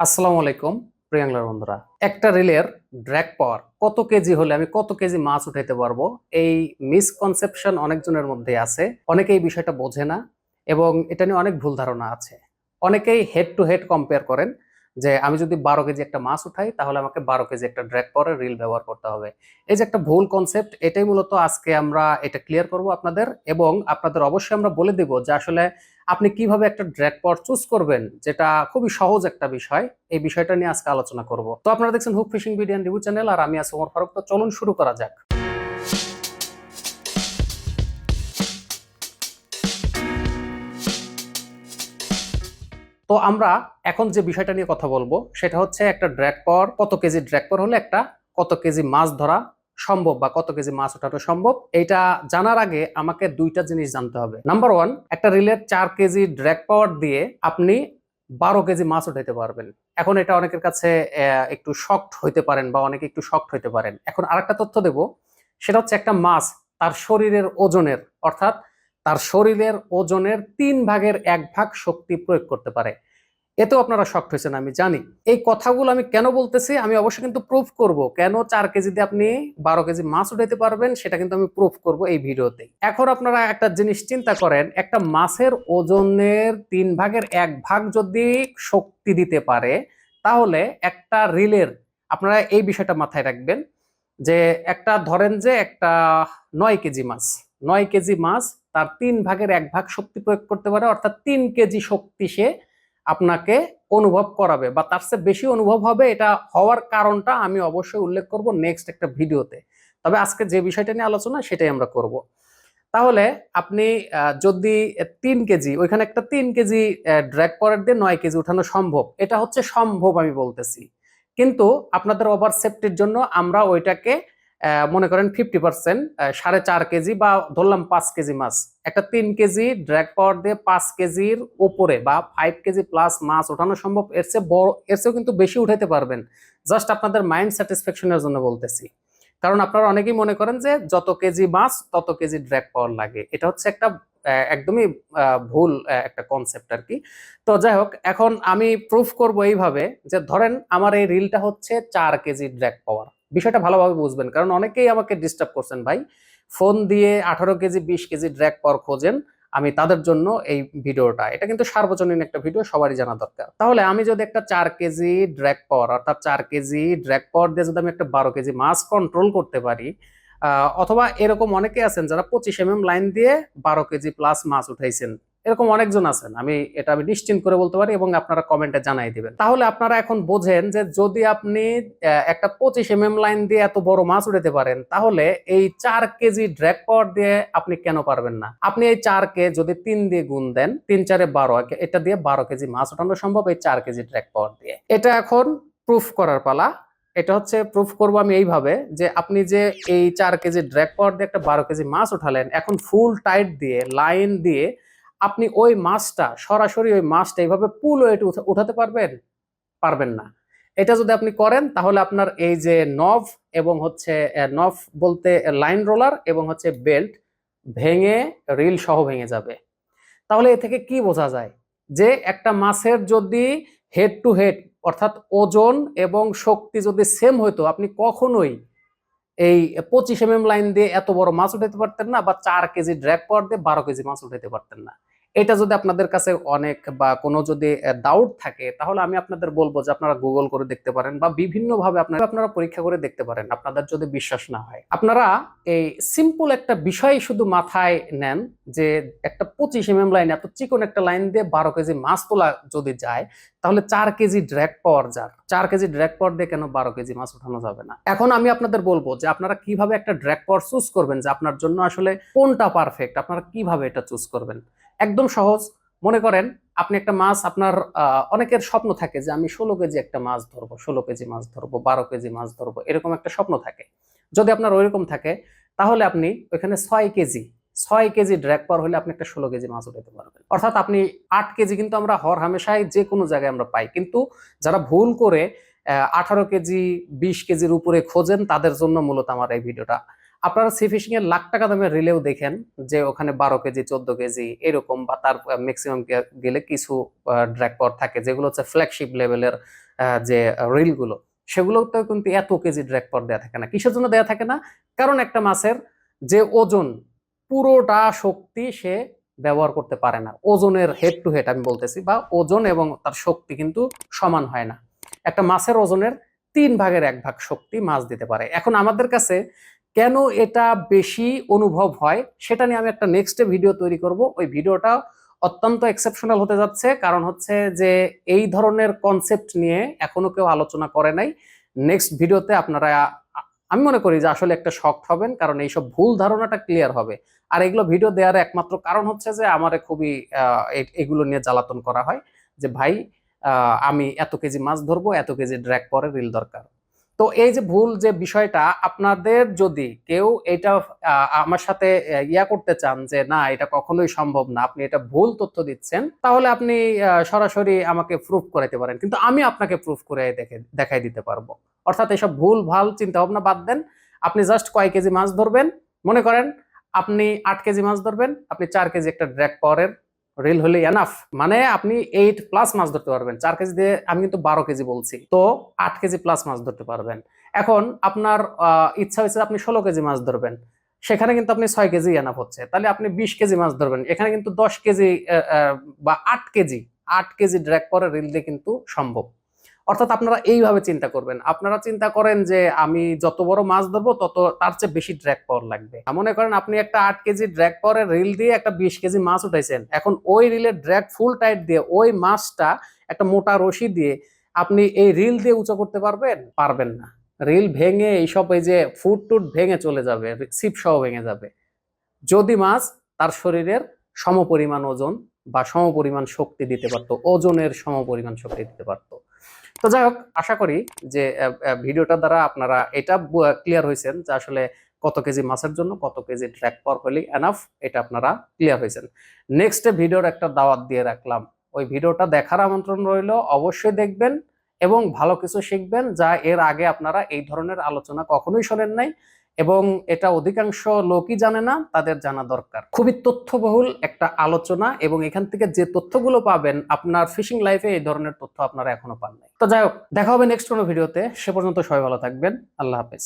আসসালামু আলাইকুম প্রিয়াংলার বন্ধুরা। একটা রিলের ড্র্যাগ পাওয়ার কত কেজি হলে আমি কত কেজি মাছ উঠাইতে পারব? এই মিসকনসেপশন অনেকজনের মধ্যে আছে। অনেকে এই বিষয়টা বোঝে না এবং এটা নিয়ে অনেক ভুল ধারণা আছে। অনেকেই হেড টু হেড কম্পেয়ার করেন যে আমি যদি বারো কেজি একটা মাছ উঠাই, তাহলে আমাকে বারো কেজি একটা ড্র্যাগ পাওয়ারের রিল ব্যবহার করতে হবে। এই যে একটা ভুল কনসেপ্ট এটাই মূলত আজকে আমরা এটা ক্লিয়ার করব আপনাদের এবং আপনাদের অবশ্যই আমরা বলে দেব যে আসলে আপনি কীভাবে একটা ড্র্যাগ পাওয়ার চুজ করবেন, যেটা খুবই সহজ একটা বিষয়, এই বিষয়টা নিয়ে আজকে আলোচনা করব। তো আপনারা দেখছেন hook fishing video review channel আর আমি আছি ওমর ফারুক। তো চলুন শুরু করা যাক। তো আমরা এখন যে বিষয়টা নিয়ে কথা বলব, সেটা হচ্ছে একটা ড্র্যাগ পাওয়ার কত কেজি ড্র্যাগ পাওয়ার হলে একটা, কত কেজি মাছ ধরা সম্ভব বা কত কেজি মাছ ওঠানো সম্ভব এটা জানার আগে আমাকে দুইটা জিনিস জানতে হবে। নাম্বার ওয়ান একটা রিলের চার কেজি ড্র্যাক পাওয়ার দিয়ে আপনি বারো কেজি মাছ উঠাইতে পারবেন। এখন এটা অনেকের কাছে একটু শক্ট হইতে পারেন বা অনেকে একটু শক্ট হইতে পারেন। এখন আরেকটা তথ্য দেব, সেটা হচ্ছে একটা মাছ তার শরীরের ওজনের, অর্থাৎ তার শরীরের ওজনের তিন ভাগের এক ভাগ শক্তি প্রয়োগ করতে পারে। এতেও আপনারা শক্ট হয়েছেন, আমি জানি। এই কথাগুলো আমি কেন বলতেছি, আমি অবশ্যই কিন্তু প্রুফ করব। কেন চার কেজিতে আপনি বারো কেজি মাছ উঠাইতে পারবেন, সেটা কিন্তু আমি প্রুফ করব এই ভিডিওতে এখন আপনারা একটা জিনিস চিন্তা করেন, একটা মাছের ওজনের তিন ভাগের এক ভাগ যদি শক্তি দিতে পারে, তাহলে একটা রিলের, আপনারা এই বিষয়টা মাথায় রাখবেন যে একটা, ধরেন যে একটা নয় কেজি মাছ, নয় কেজি মাছ তার তিন ভাগের এক ভাগ শক্তি প্রয়োগ করতে পারে, অর্থাৎ তিন কেজি শক্তি সে আপনাকে অনুভব করাবে বা তার চেয়ে বেশি অনুভব হবে এটা হওয়ার কারণটা আমি অবশ্যই উল্লেখ করব নেক্সট একটা ভিডিওতে। তবে আজকে যে বিষয়টা নিয়ে আলোচনা সেটাই আমরা করব। তাহলে আপনি যদি তিন কেজি, ওইখানে একটা তিন কেজি ড্র্যাগ পরের দিয়ে নয় কেজি উঠানো সম্ভব, এটা হচ্ছে সম্ভব আমি বলতেছি। কিন্তু আপনাদের ওভার সেফটির জন্য আমরা ওইটাকে মনে করেন ফিফটি পার্সেন্ট সাড়ে চার কেজি বা ধরলাম পাঁচ কেজি মাছ। একটা তিন কেজি ড্র্যাগ পাওয়ার দিয়ে পাঁচ কেজির ওপরে বা ফাইভ কেজি প্লাস মাছ ওঠানো সম্ভব, এর চেয়ে বড়, এর চেয়েও কিন্তু বেশি উঠাইতে পারবেন। জাস্ট আপনাদের মাইন্ড স্যাটিসফ্যাকশনের জন্য বলতেছি। কারণ আপনারা অনেকেই মনে করেন যে যত কেজি মাছ, তত কেজি ড্র্যাগ পাওয়ার লাগে। এটা হচ্ছে একটা একদমই ভুল একটা কনসেপ্ট আর কি তো যাই হোক, এখন আমি প্রুফ করব এইভাবে যে ধরেন আমার এই রিলটা হচ্ছে চার কেজি ড্র্যাগ পাওয়ার বিষয়টা ভালোভাবে বুঝবেন। কারণ অনেকেই আমাকে ডিস্টার্ব করছেন, ভাই ফোন দিয়ে আঠারো কেজি, বিশ কেজি ড্র্যাগ পর খোঁজেন, আমি তাদের জন্য এই ভিডিওটা। এটা কিন্তু সার্বজনীন একটা ভিডিও, সবারই জানা দরকার। তাহলে আমি যদি একটা চার কেজি ড্র্যাগ পর, অর্থাৎ চার কেজি ড্র্যাগ পর দিয়ে যদি আমি একটা বারো কেজি মাছ কন্ট্রোল করতে পারি অথবা এরকম অনেকে আছেন যারা পঁচিশ এম লাইন দিয়ে বারো কেজি প্লাস মাছ উঠাইছেন। এরকম অনেকজন আছেন, আমি এটা আমি নিশ্চিন্ত করে বলতে পারি এবং আপনারা কমেন্টে জানাই দিবেন। তাহলে আপনারা এখন বোঝেন যে যদি আপনি একটা পঁচিশ এম এম লাইন দিয়ে এত বড় মাছ উঠাতে পারেন, তাহলে এই চার কেজি ড্র্যাগ পাওয়ার দিয়ে আপনি কেন পারবেন না? আপনি এই চার কে যদি তিন দিয়ে গুণ দেন, তিন চারে বারো, এটা দিয়ে বারো কেজি মাছ উঠানো সম্ভব এই চার কেজি ড্র্যাগ পাওয়ার দিয়ে। এটা এখন প্রুফ করার পালা। এটা হচ্ছে প্রুফ করব আমি এইভাবে যে আপনি যে এই চার কেজি ড্র্যাগ পাওয়ার দিয়ে একটা বারো কেজি মাছ উঠালেন, এখন ফুল টাইট দিয়ে লাইন দিয়ে আপনি ওই মাছটা, সরাসরি ওই মাছটা এইভাবে পুল ওয়েট উঠাতে পারবেন? পারবেন না। এটা যদি আপনি করেন, তাহলে আপনার এই যে নভ এবং হচ্ছে নভ বলতে লাইন রোলার এবং হচ্ছে বেল্ট ভেঙে, রিল সহ ভেঙে যাবে। তাহলে এ থেকে কি বোঝা যায়? যে একটা মাছের যদি হেড টু হেড অর্থাৎ ওজন এবং শক্তি যদি সেম হইতো, আপনি কখনোই এই পঁচিশ এম এম লাইন দিয়ে এত বড় মাছ উঠাইতে পারতেন না বা চার কেজি ড্র্যাগ পাওয়ার দিয়ে বারো কেজি মাছ উঠাইতে পারতেন না। এটা যদি আপনাদের কাছে অনেক বা কোনো যদি ডাউট থাকে, তাহলে আমি আপনাদের বলব যে আপনারা গুগল করে দেখতে পারেন বা বিভিন্ন ভাবে আপনারা আপনারা পরীক্ষা করে দেখতে পারেন আপনাদের যদি বিশ্বাস না হয়। আপনারা এই সিম্পল একটা বিষয় শুধু মাথায় নেন যে একটা পঁচিশ এম লাইন এত চিকন একটা লাইন দিয়ে বারো কেজি মাছ তোলা যদি যায়, তাহলে চার কেজি ড্র্যাগ পাওয়ার যার। চার কেজি ড্র্যাগ পাওয়ার দিয়ে কেন বারো কেজি মাছ উঠানো যাবে না? এখন আমি আপনাদের বলব যে আপনারা কীভাবে একটা ড্র্যাগ পাওয়ার চুজ করবেন যে আপনার জন্য আসলে কোনটা পারফেক্ট আপনারা কীভাবে এটা চুজ করবেন? একদম সহজ। মনে করেন, আপনি একটা মাছ, আপনার অনেকের স্বপ্ন থাকে যে আমি ষোলো কেজি একটা মাছ ধরবো, ষোলো কেজি মাছ ধরবো, বারো কেজি মাছ ধরবো, এরকম একটা স্বপ্ন থাকে। যদি আপনার ওইরকম থাকে, তাহলে আপনি ওইখানে ছয় কেজি ছয় কেজি ড্র্যাগ পাওয়ার হলে আপনি একটা ষোলো কেজি মাছ উঠাতে পারবেন। অর্থাৎ আপনি আট কেজি কিন্তু আমরা হর হামেশাই যে কোনো জায়গায় আমরা পাই। কিন্তু যারা ভুল করে আঠারো কেজি, বিশ কেজির উপরে খোঁজেন, তাদের জন্য মূলত আমার এই ভিডিওটা। আপনারা সি ফিশিং এর লাখ টাকা দামের রিলেও দেখেন যে ওখানে বারো কেজি, চোদ্দ কেজি এরকম বা তার ম্যাক্সিমাম গেলে কিছু ড্র্যাক পর থাকে, যেগুলো হচ্ছে ফ্ল্যাগশিপ লেভেলের যে রিলগুলো সেগুলোতে কিন্তু এত কেজি ড্র্যাক পর দেওয়া থাকে না। কিসের জন্য দেওয়া থাকে না? কারণ একটা মাছের যে ওজন, পুরোটা শক্তি সে ব্যবহার করতে পারে না। ওজনের হেড টু হেড আমি বলতেছি, বা ওজন এবং তার শক্তি কিন্তু সমান হয় না। একটা মাছের ওজনের তিন ভাগের এক ভাগ শক্তি মাছ দিতে পারে। এখন আমাদের কাছে কেন এটা বেশি অনুভব হয়, সেটা নিয়ে আমি একটা নেক্সট ভিডিও তৈরি করব। ওই ভিডিওটা অত্যন্ত এক্সেপশনাল হতে যাচ্ছে। কারণ হচ্ছে যে, এই ধরনের কনসেপ্ট নিয়ে এখনও কেউ আলোচনা করে নাই। নেক্সট ভিডিওতে আপনারা, আমি মনে করি যে আসলে একটা শখ হবেন, কারণ এইসব ভুল ধারণাটা ক্লিয়ার হবে। আর এগুলো ভিডিও দেওয়ার একমাত্র কারণ হচ্ছে যে, আমারে খুবই এগুলো নিয়ে জ্বালাতন করা হয়। যে ভাই আমি এত কেজি মাছ ধরবো, এত কেজি ড্র্যাক পরে রিল দরকার। তো এই যে ভুল যে বিষয়টা, আপনাদের যদি কেউ এটা আমার সাথে ইয়া করতে চান যে, না, এটা কখনোই সম্ভব না, আপনি এটা ভুল তথ্য দিচ্ছেন, তাহলে আপনি সরাসরি আমাকে প্রুফ করাইতে পারেন। কিন্তু আমি আপনাকে প্রুফ করে দেখে, দেখাই দিতে পারব। অর্থাৎ এসব ভুল, ভালো চিন্তা ভাবনা বাদ দেন। আপনি জাস্ট কয় কেজি মাছ ধরবেন, মনে করেন, আপনি আট কেজি মাছ ধরবেন, আপনি চার কেজি একটা ড্র্যাক পাওয়ারের রিল হলে এনাফ মানে আপনি এইট প্লাস মাছ ধরতে পারবেন। চার কেজি দিয়ে আমি কিন্তু বারো কেজি বলছি। তো আট কেজি প্লাস মাছ ধরতে পারবেন। এখন আপনার ইচ্ছা হয়েছে আপনি ষোলো কেজি মাছ ধরবেন। সেখানে কিন্তু আপনি ছয় কেজি এনাফ হচ্ছে। তাহলে আপনি বিশ কেজি মাছ ধরবেন। এখানে কিন্তু দশ কেজি বা আট কেজি আট কেজি ড্র্যাক করে রিল দিয়ে কিন্তু সম্ভব। অর্থাৎ আপনারা এইভাবে চিন্তা করবেন। আপনারা চিন্তা করেন যে আমি যত বড় মাছ ধরবো, তত তার চেয়ে বেশি ড্র্যাক পাওয়ার লাগবে। মনে করেন আপনি একটা আট কেজি ড্র্যাক পাওয়ারের রিল দিয়ে একটা বিশ কেজি মাছ উঠাইছেন। এখন ওই রিলের ড্র্যাক ফুল টাইট দিয়ে ওই মাছটা একটা মোটা রশি দিয়ে আপনি এই রিল দিয়ে উঁচু করতে পারবেন? পারবেন না। রিল ভেঙে এইসব এই যে ফুট টুট ভেঙে চলে যাবে সিপ সহ ভেঙে যাবে। যদি মাছ তার শরীরের সমপরিমাণ ওজন বা সমপরিমাণ শক্তি দিতে পারতো, ওজনের সমপরিমাণ শক্তি দিতে পারতো। তো যাই হোক, আশা করি যে ভিডিওটা দ্বারা আপনারা এটা ক্লিয়ার হয়েছেন যে আসলে কত কেজি মাছের জন্য কত কেজি ট্র্যাক পাওয়ার হলে এনাফ এটা আপনারা ক্লিয়ার হয়েছেন। নেক্সট ভিডিওর একটা দাওয়াত দিয়ে রাখলাম। ওই ভিডিওটা দেখার আমন্ত্রণ রইল, অবশ্যই দেখবেন এবং ভালো কিছু শিখবেন যা এর আগে আপনারা এই ধরনের আলোচনা কখনোই শোনেন নাই। এবং এটা অধিকাংশ লোকই জানে না, তাদের জানা দরকার। খুবই তথ্যবহুল একটা আলোচনা এবং এখান থেকে যে তথ্যগুলো পাবেন, আপনার ফিশিং লাইফে এই ধরনের তথ্য আপনারা এখনও পান নাই। তো যাই হোক, দেখা হবে নেক্সট কোনো ভিডিওতে। সে পর্যন্ত সবাই ভালো থাকবেন। আল্লাহ হাফেজ।